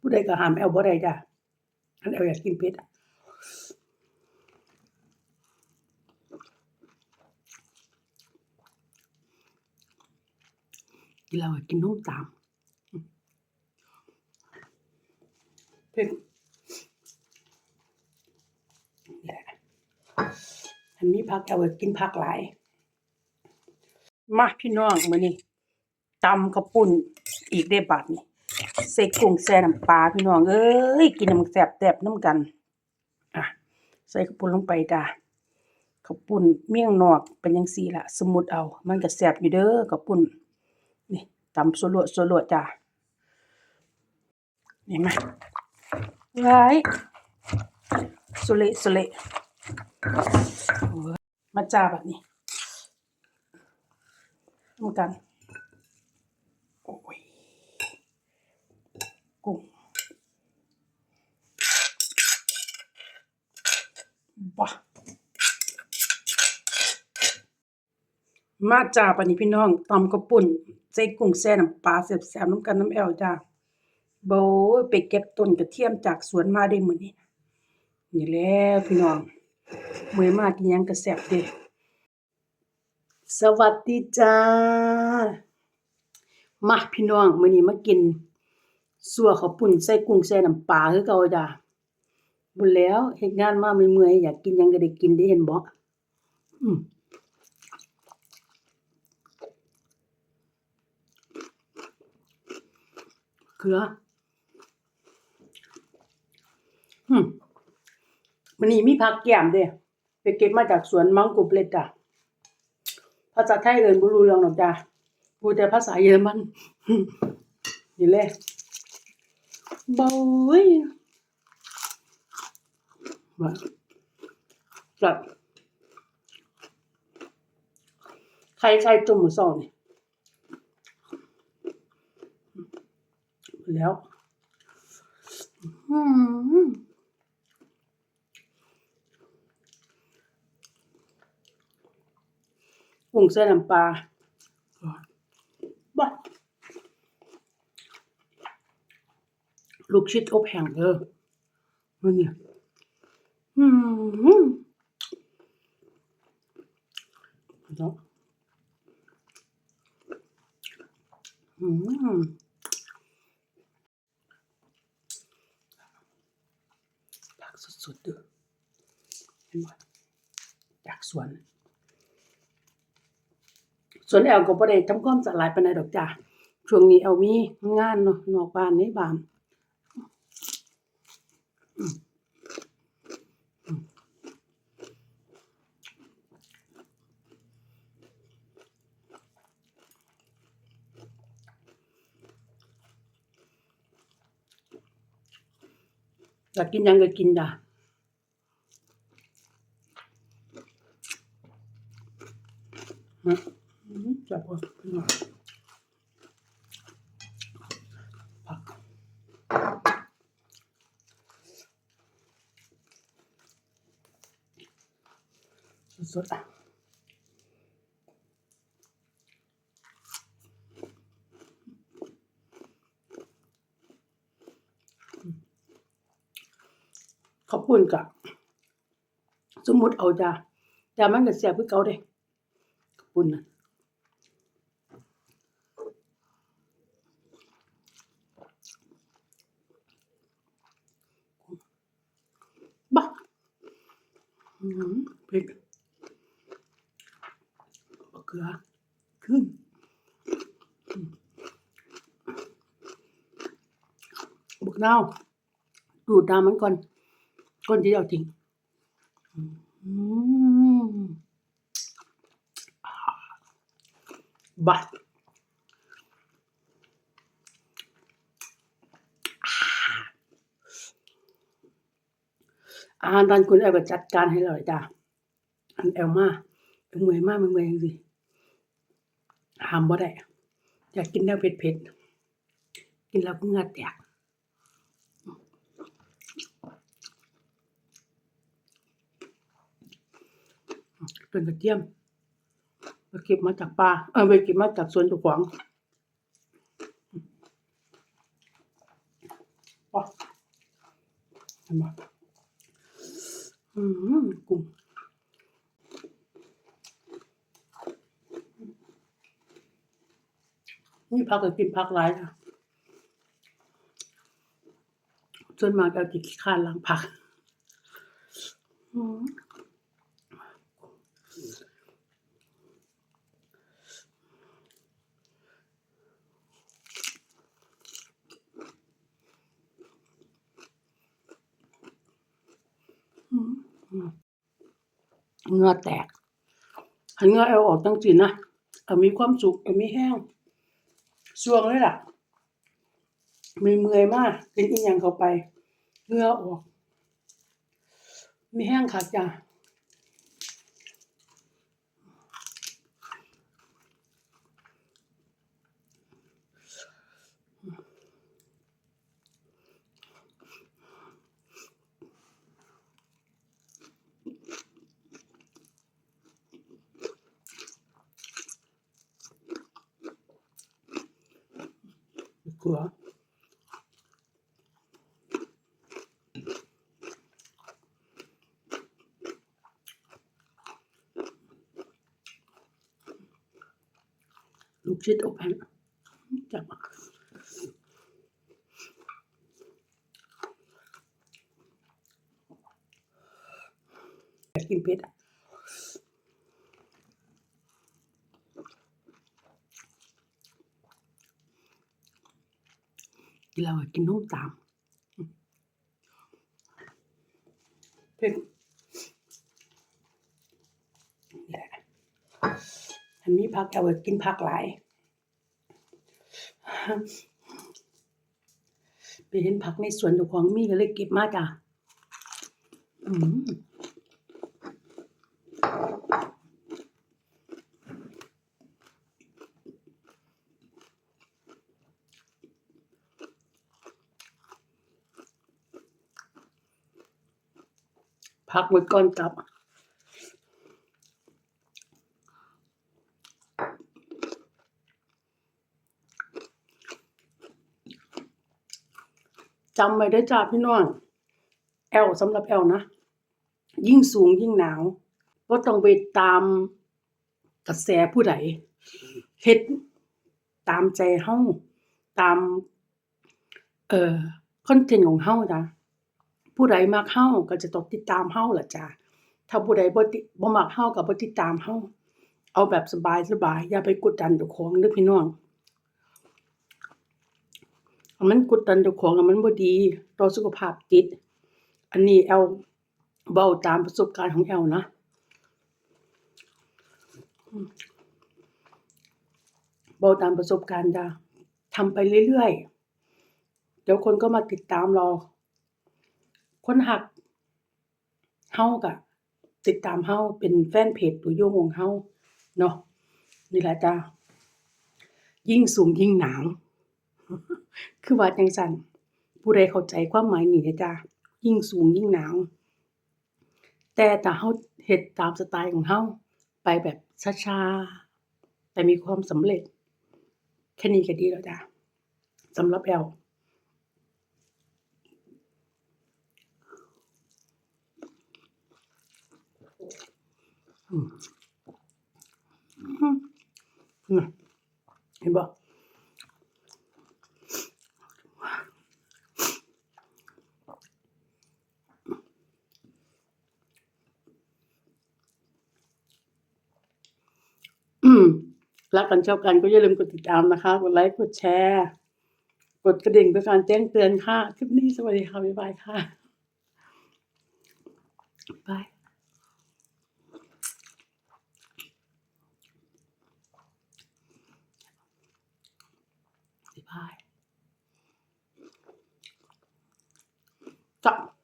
ผู้ใดก็ห้ามแอลบ่ได้จ้ะอันแอลอยากกินเผ็ดกินแล้วก็กินนมตามเผ็ดนี่แหละอันนี้ผักแอลก็กินผักหลาย มาพี่น้องมื้อนี้ตำข้าวปุ้นอีกได้บาดนี่ ใส่กุ้งแซ่น้ำปลาพี่น้องเอ้ยกินน้ำแซ่บแซ่บน้ำกันอะใส่ข้าวปุ้นลงไปจ้าข้าวปุ้นเมี่ยงนอกเป็นจังซี่ละสมมุติเอามันก็แซ่บอยู่เด้อข้าวปุ้นนี่ตำสลัวสลัวจ้านี่มาไว้สุเลสุเลมาจ้าแบบนี้เหมือนกัน โอ้ย กุ้งบ้า มาจ้าปานนี้พี่น้องตำกระปุ่นใส่กุ้งแซ่น้ำปลาแซ่บๆน้ำกันน้ำแอวจ้าโบไปเก็บต้นกระเทียมจากสวนมาได้มื้อนี้นี่แหละพี่น้องมื้อมากินหยังก็แซ่บเด้สวัสดีจ้า มาพี่น้องมื้อนี้มากินซั่วข้าวปุ้นใส่กุ้งใส่น้ำปลาคือเก่าจ้าบุญแล้วเฮ็ดงานมาเมื่อยๆอยากกินหยังก็ได้กินได้เห็นบ่อืม เกลืออืมมื้อนี้มีผักแก้มเด้ไปเก็บมาจากสวนมังกุเปล็ดจ้ะภาษาไทยเอิ้นบ่รู้เรื่องหรอกจ้ะพูดแต่ภาษาเยอรมันนี่แหละบ่เว้ยว่าครับใครใครจุ่มหมูสองนี่ แล้วกุ้งใส่น้ำปลาบ้าลูกชิดอบแห้งเด้อมันเนี่ยอืมอืมผัก สดๆเด้อเห็นบ่จากสวน ส่วนแอลก็บ่ได้ทำความสะอาดปานใดดอกจ้ะช่วงนี้แอลมีงานเนาะนอกบ้านในบ้านอยากกินยังก็กินจ้ะ ฮะจับบ่พี่น้องผักสดๆขอบคุณกะสมมุติเอาจ้ะจ้ะมันก็แซ่บคือเก่าเด้ คุณนะบ้าอืมเผ็ดบักเกลือขึ้นบักเน่าดูดน้ำมันก่อนก่อนที่จะเอาทิ้งอืม บ้าอาหารตอนคุณแอลก็จัดการให้เราเลยจ้ะอันแอลมาเป็นเมื่อยมากเป็นเมื่อยจังสิหามบ่ได้ อยากกินแนวเผ็ดๆ กินแล้วก็เงือแตกเป็นกระเทียม ไปเก็บมาจากป่าเออไปเก็บมาจากสวนเจ้าของป่ะเห็นไหมอืมกุ้งนี่พักก็กินพักหลายค่ะส่วนมากก็จะขี้ข้านล้างผักอืม เหงื่อแตกหันเหงื่อเอาออกตั้งจีนะเอามีความสุขเอามีแห้งช่วงเลยล่ะมีเมื่อยมากกินอีหยังเข้าไปเหงื่อออก มีแห้งขาดจ้า เกลือลูกชิดอบแห้งจับมาอยา กกินเผ็ดอะกินแล้วก็กินนมตามเพิ่นนี่แหละอันนี้พักเอาไว้กินผักหลายไปเห็นผักในสวนเจ้าของมีก็เลยเก็บมาจ้ะอืม พักไว้ก่อนกลับจำไว้เด้จ้าพี่น้องแอลสำหรับแอลนะ ยิ่งสูงยิ่งหนาวก็ต้องไปตามกระแสผู้ใดเฮ็ดตามใจเฮาตาม เอ่อคอนเทนต์ของเฮาจ้ะ ผู้ใดมักเฮาก็จะต้องติดตามเฮาล่ะจ้ะถ้าผู้ใดบ่ติบ่มักเฮาก็บ่ติดตามเฮาเอาแบบสบายๆอย่าไปกดดันเจ้าของเด้อพี่น้องมันกดดันเจ้าของอะมันบ่ดี ต่อสุขภาพจิต อันนี้แอลเว้าตามประสบการณ์ของแอลนะเว้าตามประสบการณ์จ้ะทำไปเรื่อยๆ เดี๋ยวคนก็มาติดตามเรา คนฮักเฮาก็ติดตามเฮาเป็นแฟนเพจตัวยงของเฮาเนาะนี่แหละจ้ะยิ่งสูงยิ่งหนาวคือว่าจังซั่นผู้ใดเข้าใจความหมายนี้เด้อจ้ะยิ่งสูงยิ่งหนาวแต่ถ้าเฮาเฮ็ดตามสไตล์ของเฮาไปแบบช้าๆแต่มีความสำเร็จแค่นี้ก็ดีแล้วจ้ะสำหรับแอล อืม อือน่ะ เห็นบ่อืมรักกันชอบกันก็อย่าลืมกดติดตามนะคะ กดไลค์ กดแชร์ กดกระดิ่งเพื่อการแจ้งเตือนค่ะ คลิปนี้สวัสดีค่ะ บ๊ายบายค่ะ บาย Tack!